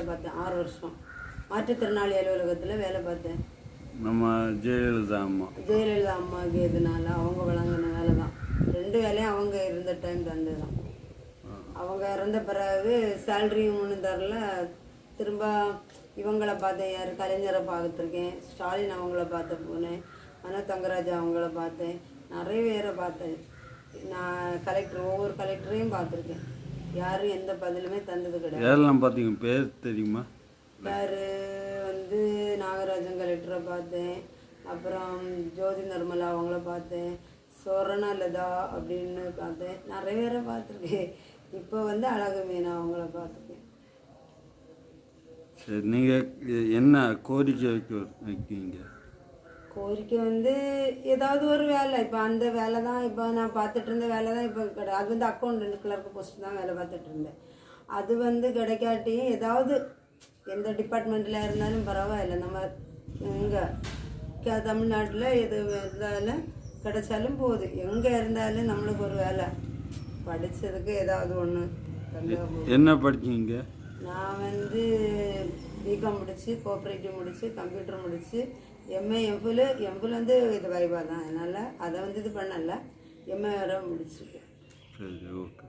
வேலை பார்த்தேன் ஆறு வருஷம். மாற்றுத்திறனாளி அலுவலகத்தில் வேலை பார்த்தேன். நம்ம ஜெயலலிதா அம்மா. ஜெயலலிதா அம்மாவுக்கு எதுனால அவங்க வழங்கின வேலை தான். ரெண்டு வேலையும் அவங்க இருந்த டைம் தந்து தான் அவங்க இறந்த பிறகு சேலரியும் ஒன்றும் தரல. திரும்ப இவங்கள பார்த்தேன் யார் கலைஞரை பார்த்துருக்கேன். ஸ்டாலின் அவங்கள பார்த்த போனேன். மனோ தங்கராஜ் அவங்கள பார்த்தேன். நிறைய பேரை பார்த்தேன். நான் கலெக்டர் ஒவ்வொரு கலெக்டரையும் பார்த்துருக்கேன். யாரும் எந்த பதிலுமே தந்தது கிடையாது. யாரெல்லாம் பார்த்தீங்க? பேர் தெரியுமா? வேறு வந்து நாகராஜன் கலெக்டரை பார்த்தேன். அப்புறம் ஜோதி நிர்மலா அவங்கள பார்த்தேன். சொரணா லதா அப்படின்னு பார்த்தேன். நிறைய பேரை பார்த்துருக்கேன். இப்போ வந்து அழகு மீனா அவங்கள பார்த்துருக்கேன். சரி நீங்கள் என்ன கோரிக்கை வைக்க வைக்கிறீங்க? கோரிக்கை வந்து ஏதாவது ஒரு வேலை. இப்போ அந்த வேலை தான் இப்போ நான் பார்த்துட்டு இருந்த வேலை தான் இப்போ கிடையாது அது வந்து அக்கௌண்ட் கிளர்க் போஸ்ட் தான் வேலை பார்த்துட்டு இருந்தேன் அது வந்து கிடைக்காட்டியும் ஏதாவது எந்த டிபார்ட்மெண்ட்டில் இருந்தாலும் பரவாயில்ல. நம்ம இங்கே தமிழ்நாட்டில் எது இருந்தாலும் கிடைச்சாலும் போகுது எங்கே இருந்தாலும் நம்மளுக்கு ஒரு வேலை. படித்ததுக்கு ஏதாவது ஒன்று என்ன படிச்சீங்க நான் வந்து பிகாம் முடிச்சு கோஆப்ரேட்டிவ் முடிச்சு கம்ப்யூட்டர் முடிச்சு எம்ஏ எம்ஃபில் எம்ஃபில் வந்து இது வைவா தான் அதனால் அதை வந்து இது பண்ணல. எம்ஏ வர முடிச்சிருக்கேன் சரி ஓகே.